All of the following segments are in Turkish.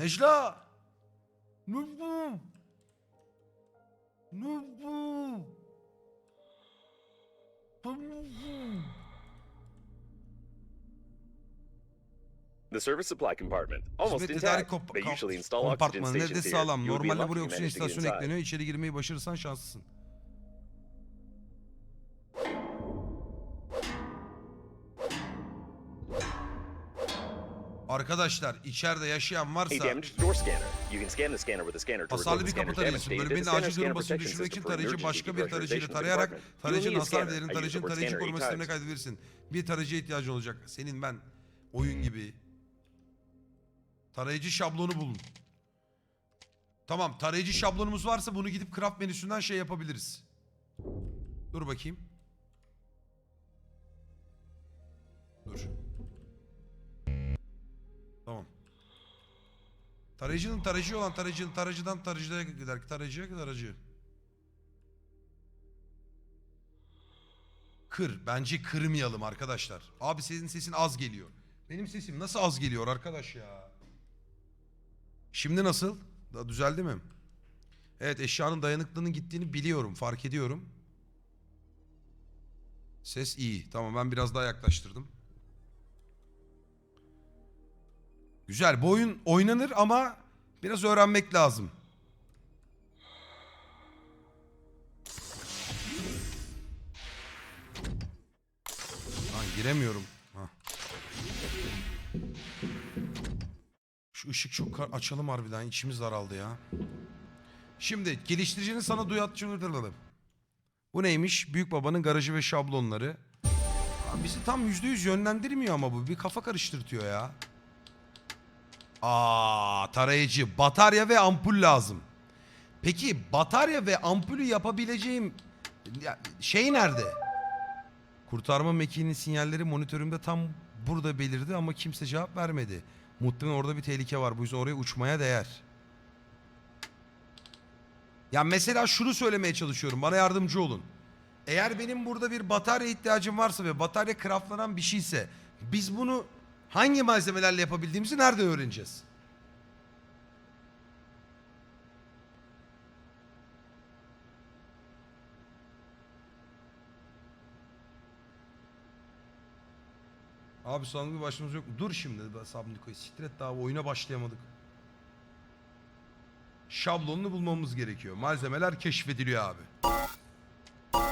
Necla! Bu? Bu bu. The service supply compartment, almost Hizmet tedarik intact. They usually install oxygen kompartmanı stations here. sağlam. You would be Normalde lucky buraya you oksijen managed to get istasyonu inside. ekleniyor. İçeri girmeyi başarırsan şanslısın. Arkadaşlar içeride yaşayan varsa door scanner. You can scan the scanner with a scanner to hasarlı bir kapı scanner's damage tarayıcısın. date and Bölümün the scanner acil durum basını düşürmek için tarayıcı başka bir tarayıcıyla tarayarak tarayıcının hasar scanner. değerini I used the tarayıcının tarayıcı koruma sistemine kaydedebilirsin. Bir tarayıcıya ihtiyacın olacak. Senin ben oyun gibi. Tarayıcı şablonu bulun. Tamam tarayıcı şablonumuz varsa bunu gidip craft menüsünden şey yapabiliriz. Dur bakayım. Dur. Tarayıcının tarayıcı olan tarayıcının tarayıcıdan tarayıcıya gider. Tarayıcıya tarayıcı. Kır. Bence kırmayalım arkadaşlar. Abi senin sesin az geliyor. Benim sesim nasıl az geliyor arkadaş ya? Şimdi nasıl? Daha düzeldi mi? Evet eşyanın dayanıklılığının gittiğini biliyorum. Fark ediyorum. Ses iyi. Tamam ben biraz daha yaklaştırdım. Güzel. Bu oyun oynanır ama biraz öğrenmek lazım. Lan giremiyorum. Şu ışık çok açalım harbiden. İçimiz daraldı ya. Şimdi geliştiricinin sana duyatçıldıralım. Bu neymiş? Büyük babanın garajı ve şablonları. Bizi tam yüzde yüz yönlendirmiyor ama bu. Bir kafa karıştırtıyor ya. Aa, tarayıcı, batarya ve ampul lazım. Peki batarya ve ampulü yapabileceğim ya, şey nerede? Kurtarma mekiğinin sinyalleri monitörümde tam burada belirdi ama kimse cevap vermedi. Muhtemelen orada bir tehlike var. Bu yüzden oraya uçmaya değer. Ya mesela şunu söylemeye çalışıyorum. Bana yardımcı olun. Eğer benim burada bir batarya ihtiyacım varsa ve batarya craftlanan bir şeyse biz bunu hangi malzemelerle yapabildiğimizi nerede öğreneceğiz? Abi sandık bir başımız yok mu? Dur şimdi Sabniko'yu siktir et daha oyuna başlayamadık. Şablonunu bulmamız gerekiyor. Malzemeler keşfediliyor abi.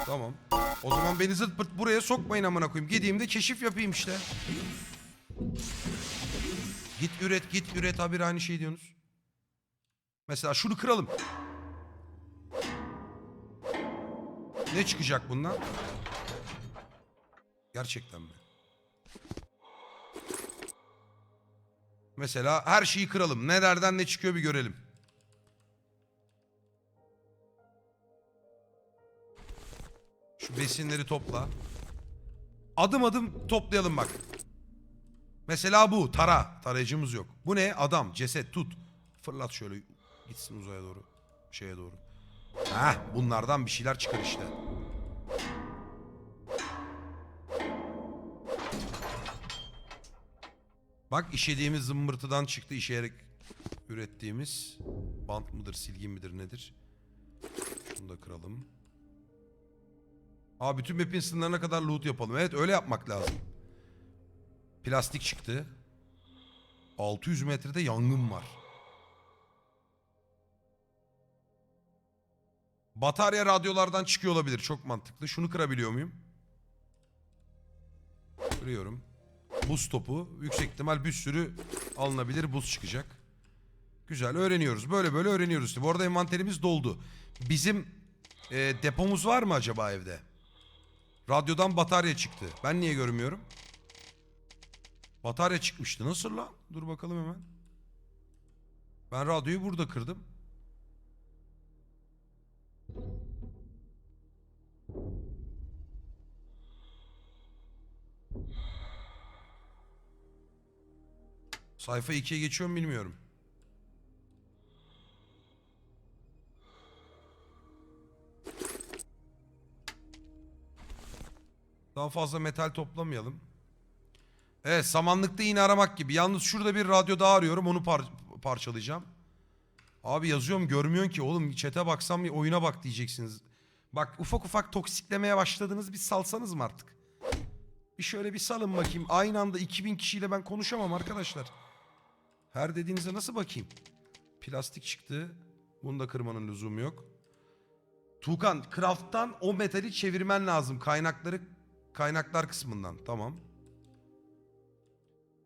Tamam. O zaman beni zırt pırt buraya sokmayın amına koyayım. Gideyim de keşif yapayım işte. Git üret git üret abi aynı şey diyorsunuz. Mesela şunu kıralım. Ne çıkacak bundan? Gerçekten mi? Mesela her şeyi kıralım. Nelerden ne çıkıyor bir görelim. Şu besinleri topla. Adım adım toplayalım bak. Mesela bu tara. Tarayıcımız yok. Bu ne? Adam. Ceset tut. Fırlat şöyle gitsin uzaya doğru. Şeye doğru. Heh bunlardan bir şeyler çıkar işte. Bak işediğimiz zımbırtıdan çıktı işeyerek ürettiğimiz. Bant mıdır, silgi midir nedir? Şunu da kıralım. Aa bütün map'in sınırlarına kadar loot yapalım. Evet öyle yapmak lazım. Plastik çıktı. 600 metrede yangın var. Batarya radyolardan çıkıyor olabilir. Çok mantıklı. Şunu kırabiliyor muyum? Kırıyorum. Buz topu. Yüksek ihtimal bir sürü alınabilir buz çıkacak. Güzel öğreniyoruz. Böyle böyle öğreniyoruz. işte. Bu arada envanterimiz doldu. Bizim e, depomuz var mı acaba evde? Radyodan batarya çıktı. Ben niye görmüyorum? Batarya çıkmıştı. Nasıl lan? Dur bakalım hemen. Ben radyoyu burada kırdım. Sayfa 2'ye geçiyor mu bilmiyorum. Daha fazla metal toplamayalım. Evet samanlıkta iğne aramak gibi. Yalnız şurada bir radyo daha arıyorum. Onu par parçalayacağım. Abi yazıyorum görmüyorsun ki oğlum çete baksam oyuna bak diyeceksiniz. Bak ufak ufak toksiklemeye başladınız bir salsanız mı artık? Bir şöyle bir salın bakayım. Aynı anda 2000 kişiyle ben konuşamam arkadaşlar. Her dediğinize nasıl bakayım? Plastik çıktı. Bunu da kırmanın lüzumu yok. Tuğkan, craft'tan o metali çevirmen lazım. Kaynakları kaynaklar kısmından. Tamam.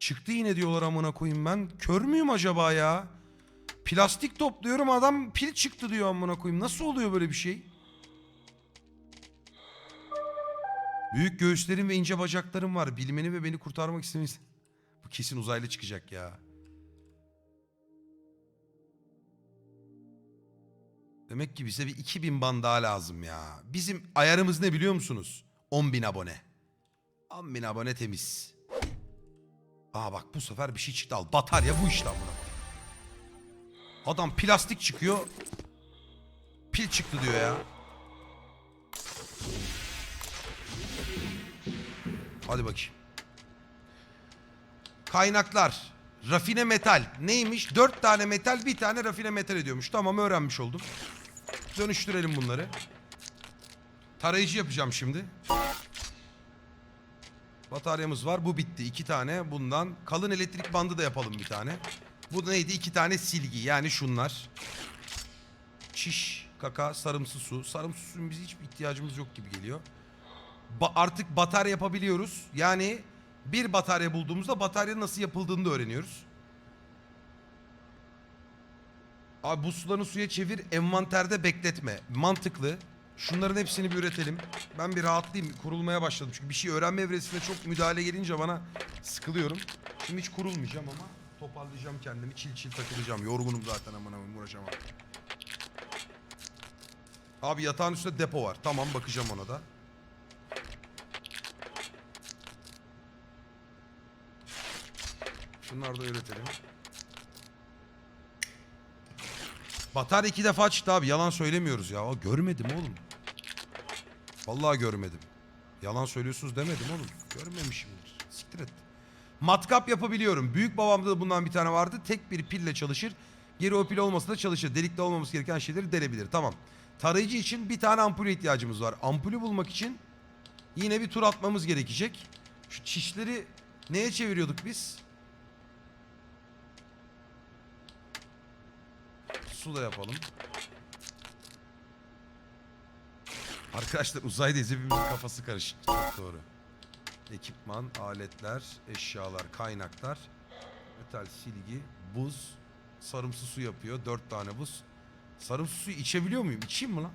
Çıktı yine diyorlar amına koyayım ben. Kör müyüm acaba ya? Plastik topluyorum adam pil çıktı diyor amına koyayım. Nasıl oluyor böyle bir şey? Büyük göğüslerim ve ince bacaklarım var. Bilmeni ve beni kurtarmak istemiş. Bu kesin uzaylı çıkacak ya. Demek ki bize bir 2000 ban daha lazım ya. Bizim ayarımız ne biliyor musunuz? 10.000 abone. 10.000 abone temiz. Aa bak bu sefer bir şey çıktı al. Batarya bu işte amına. Adam plastik çıkıyor. Pil çıktı diyor ya. Hadi bakayım. Kaynaklar. Rafine metal. Neymiş? Dört tane metal bir tane rafine metal ediyormuş. Tamam öğrenmiş oldum. Dönüştürelim bunları. Tarayıcı yapacağım şimdi. Bataryamız var. Bu bitti. iki tane bundan. Kalın elektrik bandı da yapalım bir tane. Bu neydi? İki tane silgi. Yani şunlar. Çiş, kaka, sarımsı su. Sarımsı suyun bize hiçbir ihtiyacımız yok gibi geliyor. Ba- artık batarya yapabiliyoruz. Yani bir batarya bulduğumuzda bataryanın nasıl yapıldığını da öğreniyoruz. Abi bu sularını suya çevir, envanterde bekletme. Mantıklı. Şunların hepsini bir üretelim. Ben bir rahatlayayım. Kurulmaya başladım. Çünkü bir şey öğrenme evresinde çok müdahale gelince bana sıkılıyorum. Şimdi hiç kurulmayacağım ama toparlayacağım kendimi. Çil çil takılacağım. Yorgunum zaten aman aman uğraşamam. Abi yatağın üstünde depo var. Tamam bakacağım ona da. Şunları da üretelim. Batarya iki defa çıktı abi. Yalan söylemiyoruz ya. Aa, Görmedim oğlum. Vallahi görmedim. Yalan söylüyorsunuz demedim oğlum. Görmemişimdir. Siktir et. Matkap yapabiliyorum. Büyük babamda da bundan bir tane vardı. Tek bir pille çalışır. Geri o pil olmasa da çalışır. Delikte olmaması gereken şeyleri delebilir. Tamam. Tarayıcı için bir tane ampule ihtiyacımız var. Ampulü bulmak için yine bir tur atmamız gerekecek. Şu çişleri neye çeviriyorduk biz? Su da yapalım. Arkadaşlar uzaydayız hepimizin kafası karışık. Çok doğru. Ekipman, aletler, eşyalar, kaynaklar, metal silgi, buz, sarımsı su yapıyor. Dört tane buz. Sarımsı suyu içebiliyor muyum? İçeyim mi lan?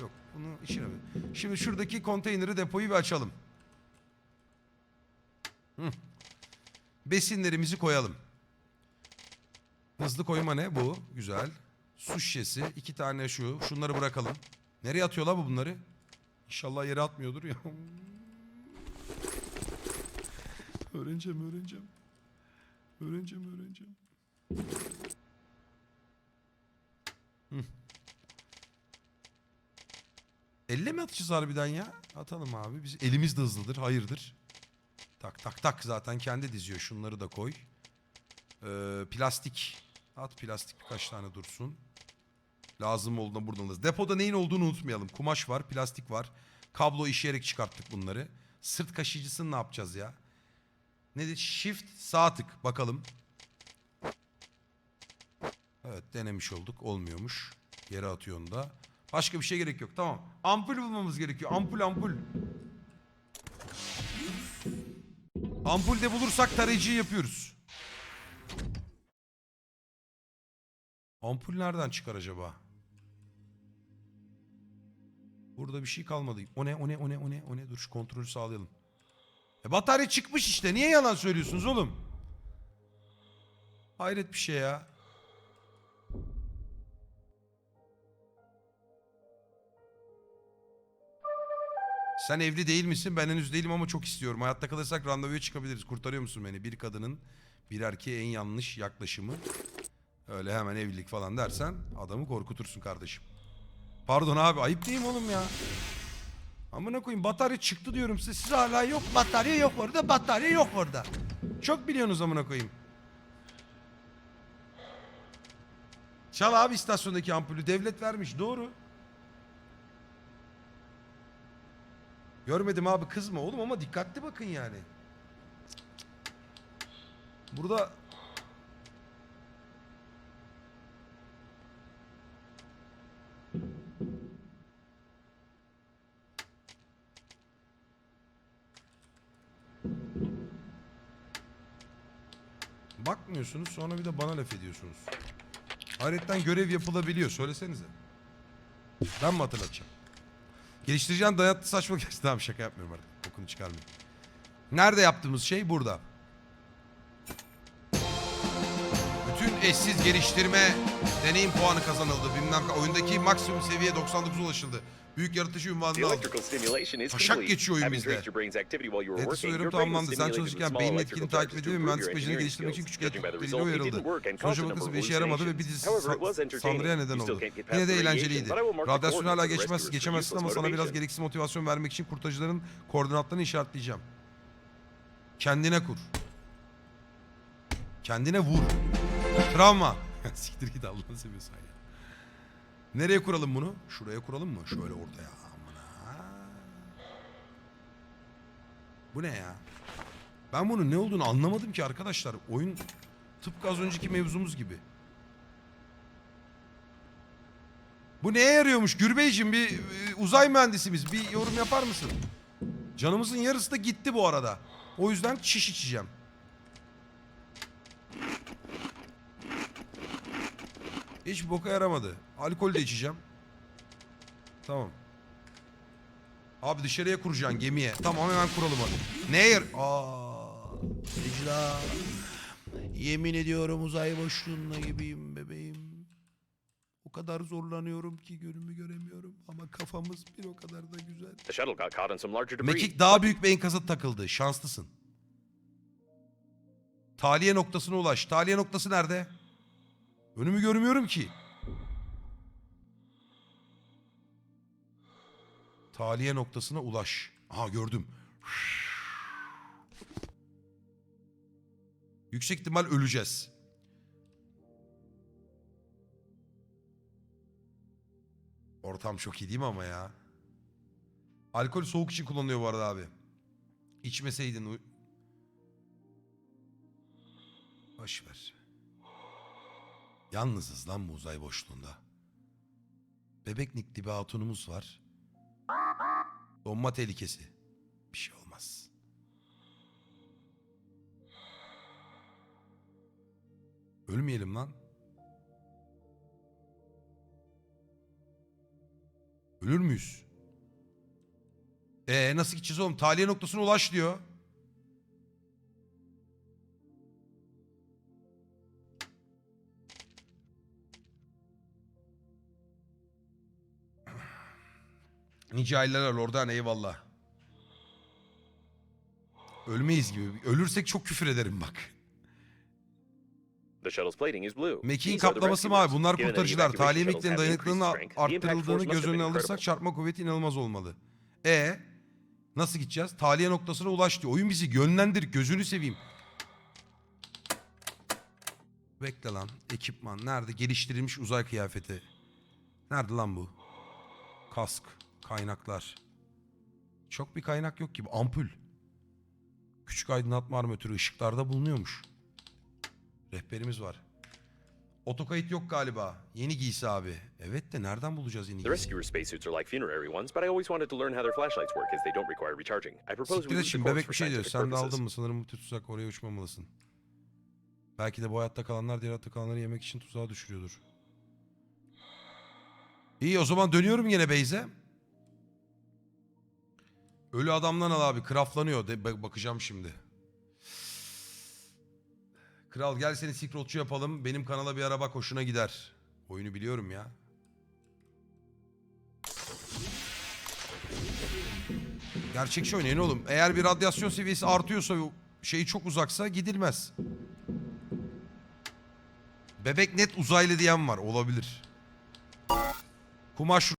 Yok bunu içinemem. Şimdi şuradaki konteyneri depoyu bir açalım. Hı. Besinlerimizi koyalım. Hızlı koyma ne? Bu. Güzel. Su şişesi. iki tane şu. Şunları bırakalım. Nereye atıyor la bu bunları? İnşallah yere atmıyordur ya. öğreneceğim, öğreneceğim. Öğreneceğim, öğreneceğim. Hı. Elle mi atacağız harbiden ya? Atalım abi. Biz elimiz de hızlıdır. Hayırdır? Tak tak tak zaten kendi diziyor. Şunları da koy. Ee, plastik. At plastik birkaç tane dursun. Lazım olduğunda buradan alırız. Depoda neyin olduğunu unutmayalım. Kumaş var, plastik var. Kablo işeyerek çıkarttık bunları. Sırt kaşıyıcısını ne yapacağız ya? Nedir? Shift sağ tık. Bakalım. Evet denemiş olduk. Olmuyormuş. Yere atıyor onu da. Başka bir şey gerek yok. Tamam. Ampul bulmamız gerekiyor. Ampul ampul. Ampul de bulursak tarayıcıyı yapıyoruz. Ampul nereden çıkar acaba? Burada bir şey kalmadı. O ne o ne o ne o ne o ne dur şu kontrolü sağlayalım. E batarya çıkmış işte. Niye yalan söylüyorsunuz oğlum? Hayret bir şey ya. Sen evli değil misin? Ben henüz değilim ama çok istiyorum. Hayatta kalırsak randevuya çıkabiliriz. Kurtarıyor musun beni? Bir kadının bir erkeğe en yanlış yaklaşımı. Öyle hemen evlilik falan dersen adamı korkutursun kardeşim. Pardon abi ayıp değil mi oğlum ya? Amına koyayım batarya çıktı diyorum size. Siz hala yok batarya yok orada batarya yok orada. Çok biliyorsunuz amına koyayım. Çal abi istasyondaki ampulü. Devlet vermiş. Doğru. Görmedim abi kızma oğlum ama dikkatli bakın yani. Burada bakmıyorsunuz sonra bir de bana laf ediyorsunuz. Hayretten görev yapılabiliyor söylesenize. Ben mi hatırlatacağım? Geliştireceğin dayatlı saçma geçti. Tamam şaka yapmıyorum artık. Okunu çıkarmayayım. Nerede yaptığımız şey burada. Eşsiz geliştirme deneyim puanı kazanıldı. Bilmem oyundaki maksimum seviye 99 ulaşıldı. Büyük yaratıcı ünvanını aldı. Taşak geçiyor oyun bizde. brain was tamamlandı. Sen çalışırken beynin etkini takip ediyor ve becerini engineering geliştirmek için küçük it uyarıldı. didn't work and Sonuç caused a bakısı number bir işe yaramadı ve bir dizi saldırıya neden oldu. Yine de eğlenceliydi. Radyasyonu hala geçmez, geçemezsin ama sana biraz gereksiz motivasyon vermek için kurtarıcıların koordinatlarını işaretleyeceğim. Kendine kur. Kendine vur. Travma. Siktir git Allah'ını seviyorsan ya. Nereye kuralım bunu? Şuraya kuralım mı? Şöyle ortaya. Amına. Bu ne ya? Ben bunun ne olduğunu anlamadım ki arkadaşlar. Oyun tıpkı az önceki mevzumuz gibi. Bu neye yarıyormuş? Gürbeyciğim bir e, uzay mühendisimiz. Bir yorum yapar mısın? Canımızın yarısı da gitti bu arada. O yüzden çiş içeceğim. Hiç boka yaramadı. Alkol de içeceğim. Tamam. Abi dışarıya kuracaksın gemiye. Tamam hemen kuralım hadi. Neye yar... Aa. Yemin ediyorum uzay boşluğunda gibiyim bebeğim. O kadar zorlanıyorum ki günümü göremiyorum. Ama kafamız bir o kadar da güzel. The shuttle got caught in some larger debris. Mekik daha büyük bir enkaza takıldı. Şanslısın. Taliye noktasına ulaş. Taliye noktası nerede? Önümü görmüyorum ki. Taliye noktasına ulaş. Aha gördüm. Yüksek ihtimal öleceğiz. Ortam çok iyi değil mi ama ya? Alkol soğuk için kullanılıyor bu arada abi. İçmeseydin. Boş ver. Yalnızız lan bu uzay boşluğunda. Bebeknik dibi hatunumuz var. Donma tehlikesi. Bir şey olmaz. Ölmeyelim lan. Ölür müyüz? Ee nasıl gideceğiz oğlum? Taliye noktasına ulaş diyor. Nice aileler oradan eyvallah. Ölmeyiz gibi. Ölürsek çok küfür ederim bak. The shuttle's plating is blue. Mekiğin These are the kaplaması mavi. Bunlar kurtarıcılar. Tahliye shuttles meklerin have dayanıklılığını increased strength, the impact arttırıldığını göz önüne alırsak çarpma kuvveti inanılmaz olmalı. E nasıl gideceğiz? Tahliye noktasına ulaş diyor. Oyun bizi yönlendir. Gözünü seveyim. Bekle lan. Ekipman nerede? Geliştirilmiş uzay kıyafeti. Nerede lan bu? Kask. Kaynaklar. Çok bir kaynak yok gibi. Ampul. Küçük aydınlatma armatürü ışıklarda bulunuyormuş. Rehberimiz var. Otokayıt yok galiba. Yeni giysi abi. Evet de nereden bulacağız yeni The giysi? rescuer spacesuits are like funerary ones, but I always wanted to learn how their flashlights work as they don't require recharging. I propose we Siktir et use the şimdi corpse bebek for bir şey diyor. scientific Sen de purposes. aldın mı? Sanırım bu tutsak oraya uçmamalısın. Belki de bu hayatta kalanlar diğer hayatta kalanları yemek için tuzağa düşürüyordur. İyi o zaman dönüyorum yine Beyze. Ölü adamdan al abi. Kraflanıyor. De, bak- bakacağım şimdi. Kral gel seni scrollçu yapalım. Benim kanala bir ara bak hoşuna gider. Oyunu biliyorum ya. Gerçekçi oynayın oğlum. Eğer bir radyasyon seviyesi artıyorsa şeyi çok uzaksa gidilmez. Bebek net uzaylı diyen var. Olabilir. Kumaş